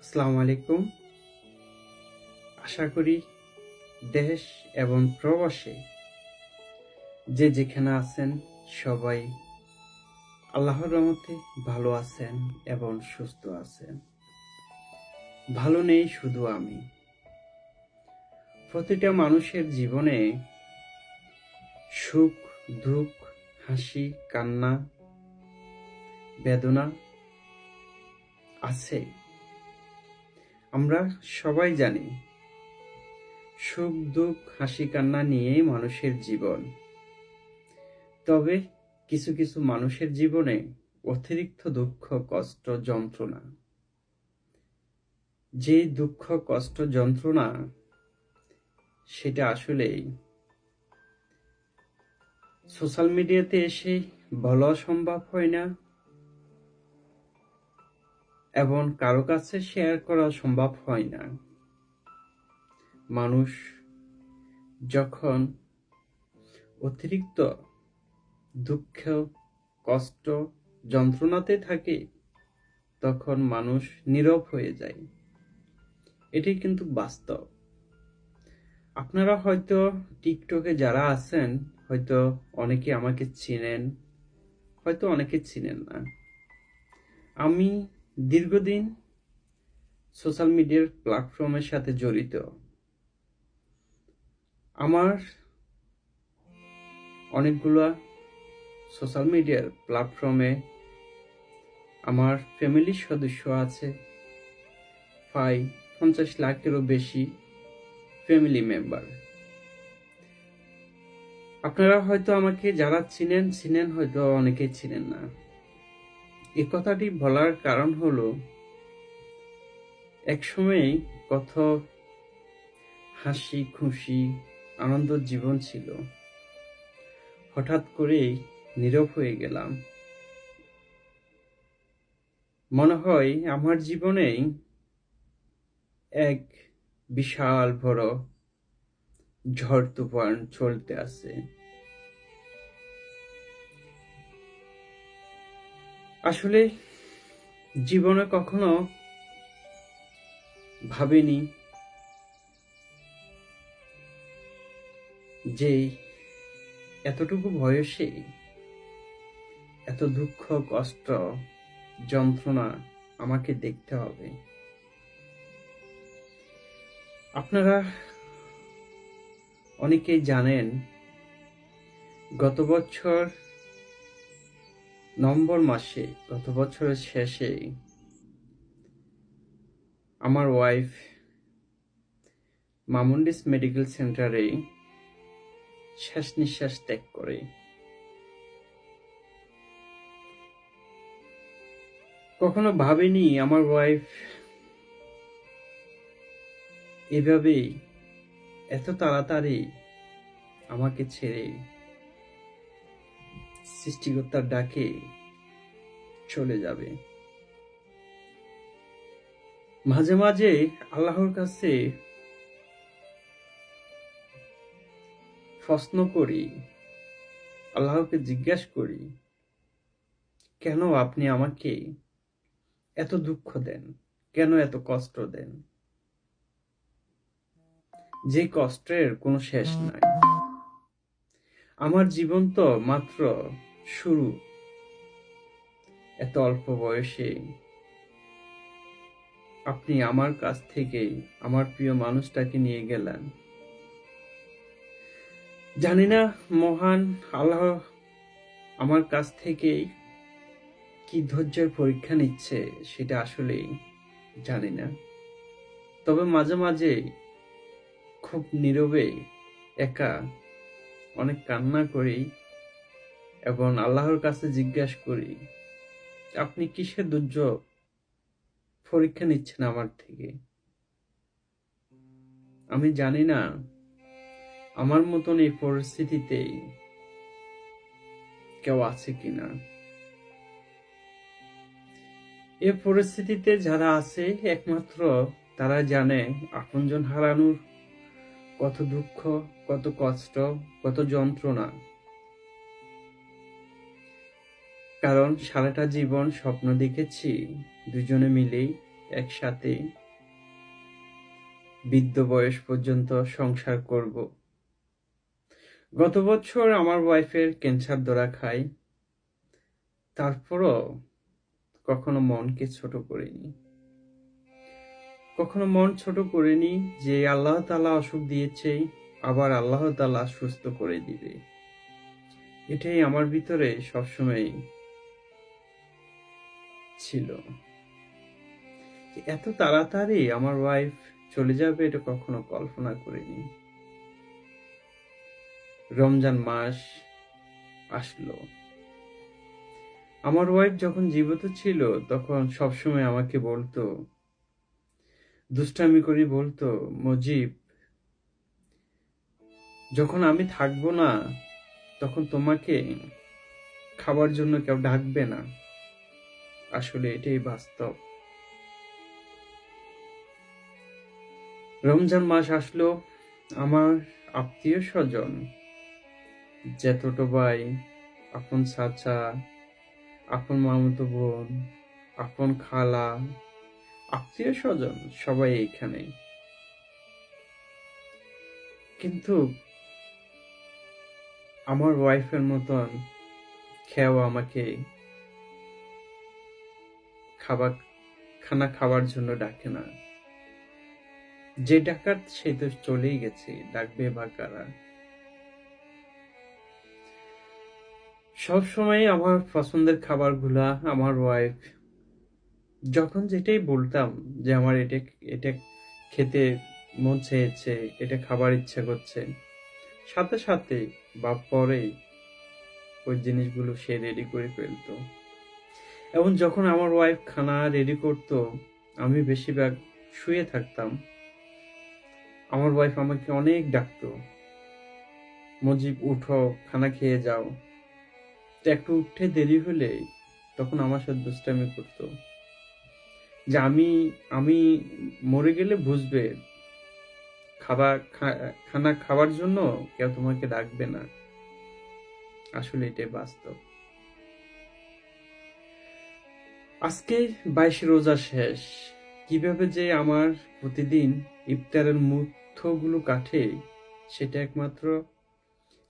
আসসালামু আলাইকুম। আশা করি দেশ এবং প্রবাসে যে যেখানে আছেন সবাই আল্লাহর রহমতে ভালো আছেন এবং সুস্থ আছেন। ভালো নেই শুধু আমি। প্রতিটা মানুষের জীবনে সুখ, দুঃখ, হাসি, কান্না, বেদনা আছে। আমরা সবাই জানি, সুখ, দুঃখ, হাসি, কান্না নিয়েই মানুষের জীবন। তবে কিছু কিছু মানুষের জীবনে অতিরিক্ত দুঃখ, কষ্ট, যন্ত্রণা। যে দুঃখ, কষ্ট, যন্ত্রণা, সেটা আসলেই সোশ্যাল মিডিয়াতে এসে বলা সম্ভব হয় না। এবং কারও কাছে শেয়ার করা সম্ভব হয় না। মানুষ যখন অতিরিক্ত দুঃখ, কষ্ট, যন্ত্রণাতে থাকে, তখন মানুষ নীরব হয়ে যায়। এটি কিন্তু বাস্তব। আপনারা হয়তো টিকটকে যারা আছেন, হয়তো অনেকে আমাকে চিনেন, হয়তো অনেকে চিনেন না। আমি দীর্ঘদিন সোশ্যাল মিডিয়ার প্ল্যাটফর্মের সাথে জড়িত। আমার অনেকগুলো সোশ্যাল মিডিয়ার প্ল্যাটফর্মে আমার ফ্যামিলির সদস্য আছে। প্রায় পঞ্চাশ লাখেরও বেশি ফ্যামিলি মেম্বার। আপনারা হয়তো আমাকে যারা চিনেন চিনেন হয়তো অনেকেই চিনেন না। এ কথাটি বলার কারণ হলো একসময় কত হাসি, খুশি, আনন্দ জীবন ছিল। হঠাৎ করেই নীরব হয়ে গেলাম। মনে হয় আমার জীবনেই এক বিশাল বড় ঝড় তুফান চলতে আছে। আসলে জীবনে কখনো ভাবিনি যে এতটুকু বয়সে এত দুঃখ, কষ্ট, যন্ত্রণা আমাকে দেখতে হবে। আপনারা অনেকেই জানেন, গত বছর নভেম্বর মাসে, গত বছরের শেষে আমার ওয়াইফ মামুন্ডিস মেডিকেল সেন্টারে শেষ নিঃশ্বাস ত্যাগ করে। কখনো ভাবিনি আমার ওয়াইফ এভাবেই এত তাড়াতাড়ি আমাকে ছেড়ে সৃষ্টিকর্তার ডাকে চলে যাবে। মাঝে মাঝে আল্লাহর কাছে প্রশ্ন করি, আল্লাহকে জিজ্ঞাসা করি, কেন আপনি আমাকে এত দুঃখ দেন? কেন এত কষ্ট দেন? যে কষ্টের কোনো শেষ নাই। আমার জীবন তো মাত্র শুরু। এত অল্প বয়সে আপনি আমার কাছ থেকেই আমার প্রিয় মানুষটাকে নিয়ে গেলেন। জানি না, মহান আল্লাহ আমার কাছ থেকেই কি ধৈর্যের পরীক্ষা নিচ্ছে সেটা আসলেই জানি না। তবে মাঝে মাঝে খুব নীরবে একা অনেক কান্না করি এবং আল্লাহর কাছে জিজ্ঞাসা করি, আপনি কিসের দুর্যোগ? পরীক্ষা নিচ্ছেন আমার থেকে। আমি জানি না, আমার মতন এই পরিস্থিতিতে কেউ আছে কিনা। এ পরিস্থিতিতে যারা আছে, একমাত্র তারা জানে আপনজন হারানোর কত দুঃখ, কত কষ্ট, কত যন্ত্রণা। কারণ সারাটা জীবন স্বপ্ন দেখেছি, দুজনে মিলেই একসাথে। বৃদ্ধ বয়স পর্যন্ত সংসার করব। গত বছর আমার ওয়াইফের ক্যান্সার ধরা খায়। তারপরও কখনো মনকে ছোট করিনি। কখনো মন ছোট করিনি যে আল্লাহ তালা অসুখ দিয়েছে, আবার আল্লাহ তালা সুস্থ করে দিবে। এটাই আমার ভিতরে সবসময় ছিল। এত তাড়াতাড়ি আমার ওয়াইফ চলে যাবে এটা কখনো কল্পনা করিনি। রমজান মাস আসলো। আমার ওয়াইফ যখন জীবিত ছিল, তখন সবসময় আমাকে বলতো দুষ্টামি করি বলতো, মজিব, যখন আমি থাকব না, তখন তোমাকে খাবার জন্য কেউ ডাকবে না। আসলে এটাই বাস্তব। রমজান মাস আসলো আমার আত্মীয় স্বজন জ্যাঠটো ভাই, আপন চাচা, আপন মামতো বোন, আপন খালা আত্মীয় স্বজন সবাই এইখানে কিন্তু আমার ওয়াইফের মতন খেয়াও আমাকে খাবার, খানা খাওয়ার জন্য ডাকে না। যে ডাকাত সে তো চলেই গেছে, ডাকবে বা কারা? সব সময় আমার পছন্দের খাবারগুলা আমার ওয়াইফ যখন যেটাই বলতাম যে আমার এটা এটা খেতে মন চেয়েছে, এটা খাবার ইচ্ছা করছে, সাথে সাথে বা পরেই ওই জিনিসগুলো সে রেডি করে ফেলতো। এবং যখন আমার ওয়াইফ খানা রেডি করতো, আমি বেশিরভাগ শুয়ে থাকতাম। আমার ওয়াইফ আমাকে অনেক ডাকতো, মজিব, উঠো, খানা খেয়ে যাও। একটু উঠে দেরি হলে তখন আমার সাথে দুষ্টামি করতো। যে আমি আমি মরে গেলে বুঝবে, খাবার খানা খাওয়ার জন্য কেউ তোমাকে ডাকবে না। আসলে এটাই বাস্তব। আজকে বাইশ রোজা শেষ। কীভাবে যে আমার প্রতিদিন ইফতারের মুহূর্তগুলো কাটে, সেটা একমাত্র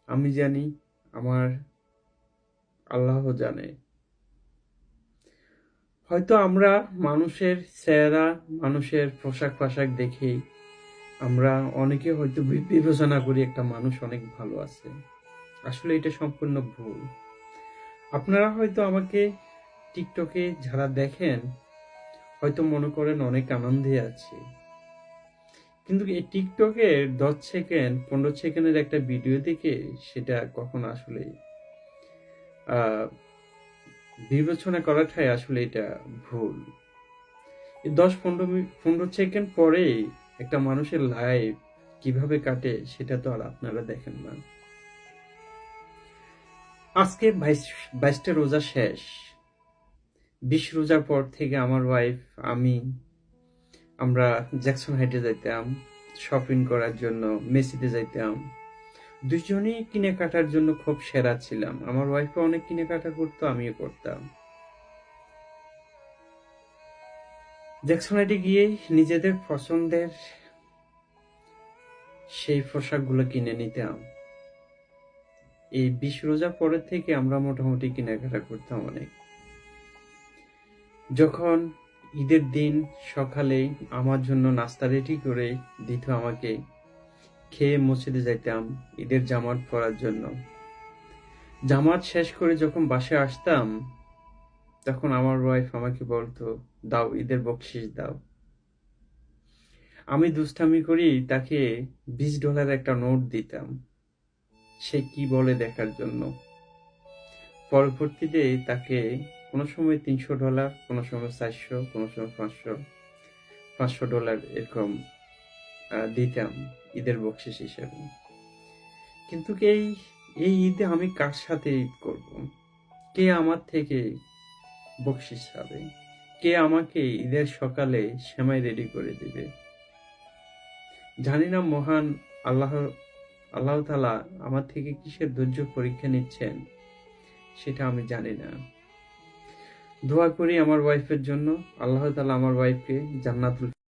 আমি জানি, আমার আল্লাহ জানে। হয়তো আমরা মানুষের চেহারা, মানুষের পোশাক পাশাক দেখেই আমরা অনেকে হয়তো বিবেচনা করি একটা মানুষ অনেক ভালো আছে। আসলে এটা সম্পূর্ণ ভুল। আপনারা হয়তো আমাকে টিকটকে যারা দেখেন, হয়তো মনে করেন অনেক আনন্দে আছে। কিন্তু এই টিকটকে দশ সেকেন্ড, পনেরো সেকেন্ডের একটা ভিডিও দেখে সেটা কখন আসলে বিবেচনা করাটাই আসলে এটা ভুল। দশ পনেরো পনেরো সেকেন্ড পরে একটা মানুষের লাইফ কীভাবে কাটে সেটা তো আর আপনারা দেখেন না। আজকে বাইশ, বাইশটা রোজা শেষ। বিশ রোজার পর থেকে আমার ওয়াইফ আমি, আমরা জ্যাকসন হাইটে যাইতাম শপিং করার জন্য, মেসিতে যাইতাম। দুজনেই কেনাকাটার জন্য খুব সেরা ছিলাম। আমার ওয়াইফও অনেক কেনাকাটা করতো, আমিও করতাম। জ্যাকসনাইটে গিয়ে নিজেদের পছন্দের সেই পোশাকগুলো কিনে নিতাম। এই বিশ রোজা পরের থেকে আমরা মোটামুটি কেনাকাটা করতাম অনেক। যখন ঈদের দিন সকালে আমার জন্য নাস্তা রেডি করে দিত আমাকে খেয়ে মসজিদে যাইতাম ঈদের জামাত পরার জন্য। জামাত শেষ করে যখন বাসে আসতাম, তখন আমার ওয়াইফ আমাকে বলতো, দাও, ঈদের বকশিস দাও। আমি দুষ্টামি করি, তাকে বিশ ডলার একটা নোট দিতাম, সে কি বলে দেখার জন্য? পরবর্তীতে তাকে কোনো সময় তিনশো ডলার কোনো সময় চারশো, কোনো সময় পাঁচশো পাঁচশো ডলার এরকম দিতাম ঈদের বকশিস হিসেবে। কিন্তু এই এই ঈদে আমি কার সাথে ঈদ করব? কে আমার থেকে বকশিস পাবে কে আমাকে ঈদের সকালে সেমাই রেডি করে দিবে? জানি না মহান আল্লাহ আল্লাহ তালা আমার থেকে কিসের ধৈর্য পরীক্ষা নিচ্ছেন, সেটা আমি জানি না। দোয়া করি আমার ওয়াইফের জন্য। আল্লাহ তালা আমার ওয়াইফকে জান্নাতুল